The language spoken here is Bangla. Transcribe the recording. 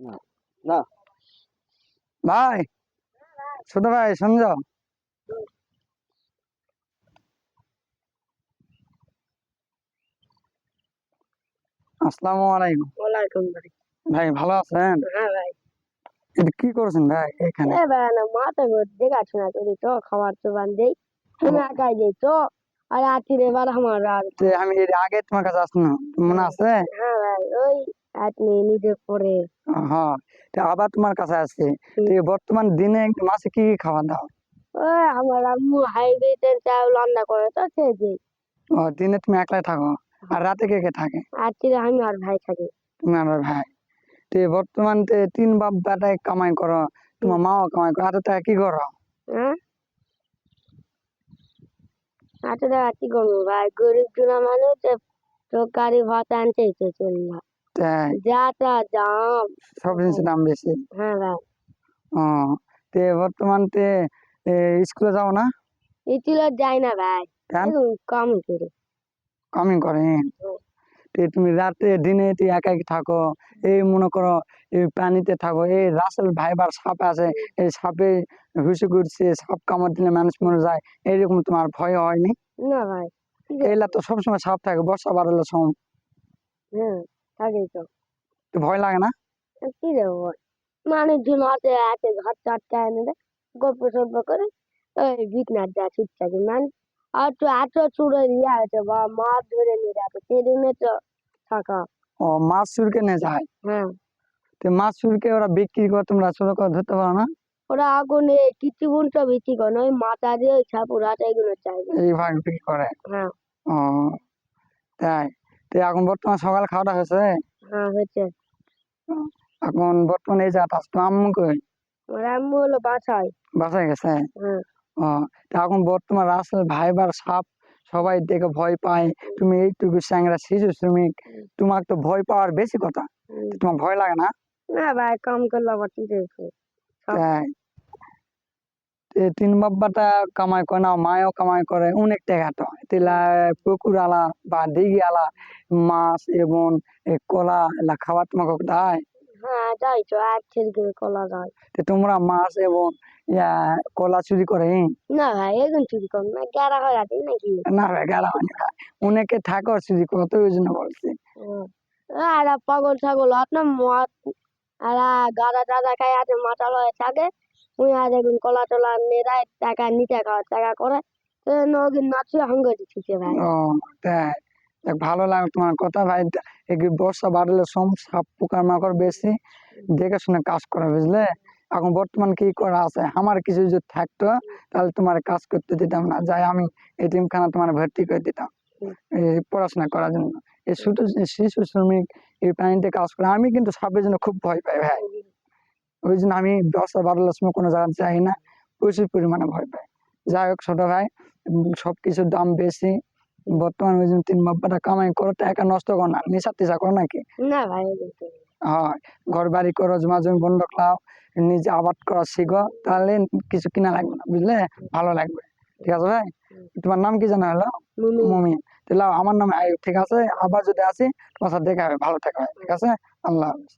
না ভাই ছোট ভাই শুনছ? আসসালামু আলাইকুম। ওয়ালাইকুম ভাই। ভাই ভালো আছেন? হ্যাঁ ভাই। এটা কি করছেন ভাই এখানে? এ ভাই না মাথা দেখাশোনা করি তো খাবার চোবান দেই। তুমি একাই দেই তো আর আতির এবার আমার আমি এর আগে তোমার কাছে আসলাম মনে আছে? হ্যাঁ ভাই ওই আপনি নিজে পরে হ্যাঁ তো আবার তোমার কাছে আসছে। তো বর্তমান দিনে মাসে কি কি খাবার দাও? ওই আমার আম্মু হাইব্রিডের চাউল রান্না করে তো খেয়ে দিই ও দিনে তুমি একলাই থাকো? আর রাতে কে কে থাকে? আতির আমি আর ভাই থাকি। তুমি আমার ভাই। তো বর্তমান তে তিন বাপ বেটায় কামাই করো তোমার মাও কামাই করো আর তা কি করো? হ্যাঁ? দাদা কি করব? ভাই গরিব জোড়া মানুষ তো গাড়ি ভাড়া আনতেই তো চললাম সব জিনিসের দাম বেশি? হ্যাঁ ভাই ও তে বর্তমান তে স্কুলে যাও না? যাই না ভাই। কমই করে। কামিং করেন তে তুমি রাতে দিনে তুই একা থাকো। এই মনে করো এই পানিতে থাকো। এই রাসেল ভাইবার সাপ আছে এই সাপে ঘুষে ঘুরছে সাপ কামড় দিলে মানুষ মরে যায়। এইরকম তোমার ভয় হয়নি না? ভাই। এইলা তো সবসময় সাপ থাকে বর্ষা বাড়লে সম। হ্যাঁ। থাকি তো তো ভয় লাগে না? কি দেবো বল? মানুষজন আছে আছে ঘর চারটা এনে দেয় গল্প সল্প করে ওই বিটনার যা ঠিকঠাক মানে আর তো এত চুড়ে নিয়ে আছে বা মাছ ধরে নিয়ে আছে সেদিনে তো থাকা। ও মাছ চুরকে নিয়ে যায়? হ্যাঁ। তো মাছ চুরকে ওরা বিক্রি করে তোমরা ছোট করে ধরতে পারো না? ওরা আগুনে কিছু বুনটা বিক্রি করে ওই মাথা দিয়ে ওই ছাপুর হাতে এগুলো চাইবে এইভাবে বিক্রি করে? হ্যাঁ। ও তাই? তো এখন বর্তমান সকাল খাওয়াটা হয়েছে। হ্যাঁ হচ্ছে এখন বর্তমানে এই জায়গাটা তো আম্মু কই আম্মু হলো বাসায় বাসায় গেছে? হ্যাঁ। এখন বর্তমান রাস্তায় ভাইবার সাপ সবাই দেখে ভয় পায়। তুমি এইটুকু স্যাংরা শিশু শ্রমিক তোমার তো ভয় পাওয়ার বেশি কথা। তোমার ভয় লাগে না? না ভাই কাম করলে আবার তে তিন বাব্বাটা কামাই করে না মায়ও কামাই করে অনেক টাকা তো। তেলা পুকুর আলা বা দিঘি আলা মাছ এবং কলা এলা খাবার তোমাকে দেয়? হ্যাঁ যাই তো ছেড়ে কলা তে তোমরা মাছ এবং কলা চুরি করে? না ভাই এখন চুরি কর না গেরা হয় আছে নাকি? না ভাই অনেকে থাকে চুরি করে তো ওই জন্য বলছি। আর পাগল ছাগল আপনার মদ আর গাদা টাদা খাই আছে থাকে উনি আর কলা টলা নেড়ায় টাকা নিচে খাওয়া টাকা করে তাই ভালো লাগে তোমার কথা, ভাই। বর্ষা বাড়লে সব সাপ পোকার মাকড় বেশি, দেখে শুনে কাজ করা, বুঝলে? এখন বর্তমান কি করা আছে? আমার কিছু যদি থাকতো, তাহলে তোমার কাজ করতে দিতাম না। যাই, আমি এটিএম খানা তোমার ভর্তি করে দিতাম। পড়াশোনা করার জন্য। এই ছোট শিশু শ্রমিক, এই পানিতে কাজ করে, আমি কিন্তু সাপের জন্য খুব ভয় পাই ভাই। ওই জন্য আমি বর্ষা বাড়লার সময় কোনো জায়গায় যাই না। প্রচুর পরিমাণে ভয় পাই। যাই হোক, ছোট ভাই উম, সবকিছুর দাম বেশি। বর্তমানে ওই তিন বাপ্পাটা কামাই করো টাকা নষ্ট করো না। নেশা টেশা করো নাকি? না ভাই হয়। ঘর বাড়ি করো জমা জমি বন্ধক লাও নিজে আবাদ করা শিখো তাহলে কিছু কিনা লাগবে না বুঝলে? ভালো লাগবে। ঠিক আছে ভাই? তোমার নাম কি জানা? হলো মুমি মমিন। তাহলে আমার নাম ঠিক আছে? আবার যদি আসি তোমার সাথে দেখা হবে। ভালো থাকবে ঠিক আছে? আল্লাহ হাফিজ।